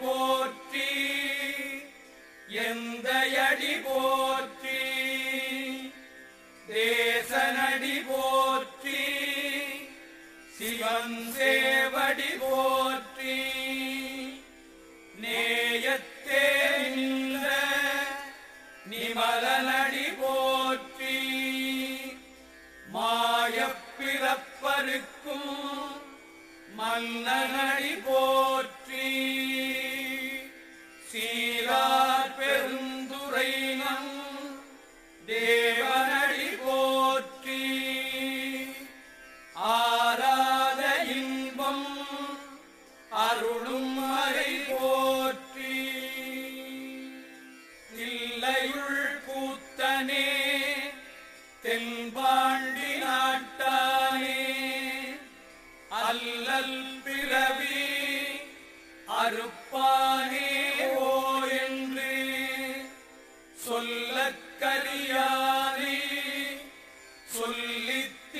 போற்றி. எந்த அடி போற்றி. தேசனடி போற்றி. சிவந்தேவடி போற்றி. நேயத்தே நின்ற நிமலனடி போற்றி. மாயப்பிறப்பருக்கும் மன்னனடி போற்றி சீரார் பெருந்துரை தேவனடி போற்றி. ஆராத இன்பம் அருளும் அறை போற்றி. இல்லையுள் கூத்தனே தென்பாண்டி நாட்டானே அல்லல் பிறவி அறுப்ப சக்கரியா